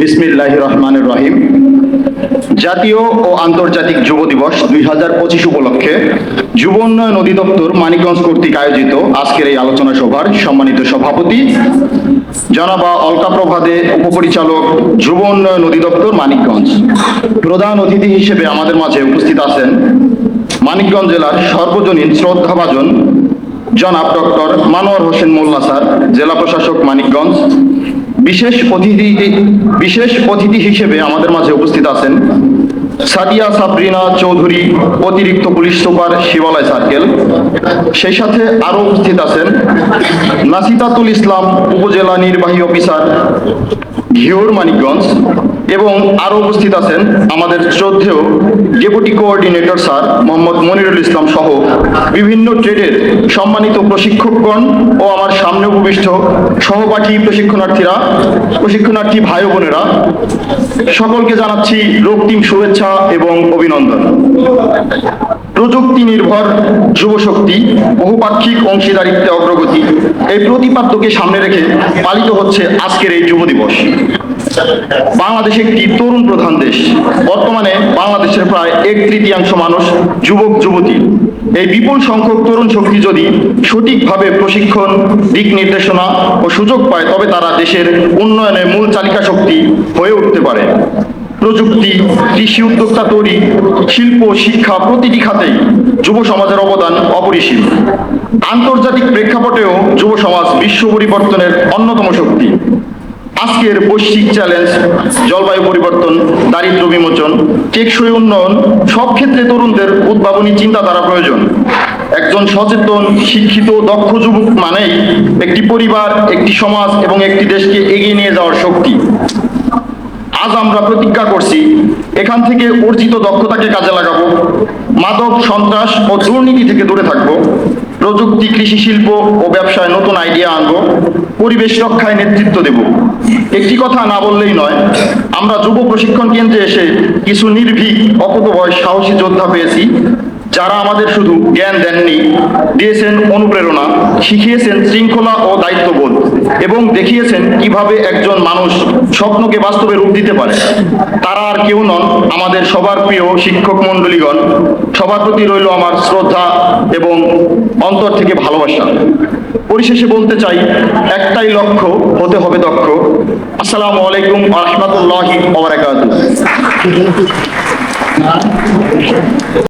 বিসমিল্লাহ রহমানুর রহিম জাতীয় ও আন্তর্জাতিক যুব দিবস দুই হাজার পঁচিশ উপলক্ষে যুব উন্নয়ন অধিদপ্তর মানিকগঞ্জ কর্তৃক আয়োজিত আজকের এই আলোচনা সভার সম্মানিত সভাপতি জনাবা অলকা প্রভাদে উপপরিচালক যুব উন্নয়ন অধিদপ্তর মানিকগঞ্জ। প্রধান অতিথি হিসেবে আমাদের মাঝে উপস্থিত আছেন মানিকগঞ্জ জেলার সর্বজনীন শ্রদ্ধাভাজন জনাব ডক্টর মানোয়ার হোসেন মোল্লা স্যার, জেলা প্রশাসক মানিকগঞ্জ বিশেষ অতিথি বিশেষ অতিথি হিসেবে আমাদের মাঝে উপস্থিত আছেন সাদিয়া সাবরিনা চৌধুরী, অতিরিক্ত পুলিশ সুপার শিবালয় সার্কেল। সেই সাথে আরও উপস্থিত আছেন নাসিতাতুল ইসলাম, উপজেলা নির্বাহী অফিসার ঘিওর মানিকগঞ্জ এবং আরও উপস্থিত আছেন আমাদের শ্রদ্ধেয় deputy coordinator sir Mohammad Monirul Islam সহ বিভিন্ন ট্রেডের সম্মানিত প্রশিক্ষকগণ ও আমার সামনে উপবিষ্ট সহপাঠী প্রশিক্ষণার্থীরা, প্রশিক্ষণার্থী ভাই বোনেরা, সকলকে জানাচ্ছি রক্তিম শুভেচ্ছা এবং অভিনন্দন। প্রযুক্তি নির্ভর যুবশক্তি, বহুপাক্ষিক অংশীদারিত্বে অগ্রগতি। এই প্রতিপাদ্যকে সামনে রেখে পালিত হচ্ছে আজকের এই যুব দিবস। বাংলাদেশ একটি তরুণ প্রধান দেশ। বর্তমানে বাংলাদেশের প্রায় এক তৃতীয়াংশ মানুষ যুবক, যুবতী। এই বিপুল সংখ্যক তরুণ শক্তি যদি সঠিকভাবে প্রশিক্ষণ, দিক নির্দেশনা ও সুযোগ পায়, তবে তারা দেশের উন্নয়নে মূল চালিকা শক্তি হয়ে উঠতে পারে। প্রযুক্তি, কৃষি উদ্যোক্তা তৈরি, শিল্প, শিক্ষা প্রতিটি খাতেই যুব সমাজের অবদান অপরিসীম। আন্তর্জাতিক প্রেক্ষাপটেও যুব সমাজ বিশ্ব পরিবর্তনের অন্যতম শক্তি। আজকের বৈশ্বিক চ্যালেঞ্জ, জলবায়ু পরিবর্তন, দারিদ্র বিমোচন, টেকসই উন্নয়ন, সব ক্ষেত্রে তরুণদের উদ্ভাবনী চিন্তাধারা প্রয়োজন। একজন সচেতন, শিক্ষিত, দক্ষ যুবক মানেই একটি পরিবার, একটি সমাজ এবং একটি দেশকে এগিয়ে নিয়ে যাওয়ার শক্তি। আজ আমরা প্রতিজ্ঞা করছি, এখান থেকে অর্জিত দক্ষতাকে কাজে লাগাবো, মাদক, সন্ত্রাস ও দুর্নীতি থেকে দূরে থাকব, প্রযুক্তি, কৃষি শিল্প ও ব্যবসায় নতুন আইডিয়া আনব, পরিবেশ রক্ষায় নেতৃত্ব দেব। একটি কথা না বললেই নয়, আমরা যুব প্রশিক্ষণ কেন্দ্রে এসে কিছু নির্ভীক অপদবয় সাহসী যোদ্ধা পেয়েছি। যারা আমাদের শুধু জ্ঞান দেননি, দিয়েছেন অনুপ্রেরণা, শিখিয়েছেন শৃঙ্খলা ও দায়িত্ববোধ, এবং দেখিয়েছেন কীভাবে একজন মানুষ স্বপ্নকে বাস্তবে রূপ দিতে পারে। তারা আর কেউ নন আমাদের সবার প্রিয় শিক্ষক মণ্ডলীগণ। সবার প্রতি রইল আমার শ্রদ্ধা এবং অন্তর থেকে ভালোবাসা। পরিশেষে বলতে চাই, একটাই লক্ষ্য, হতে হবে দক্ষ। আসসালামু আলাইকুম রহমতুল্লাহি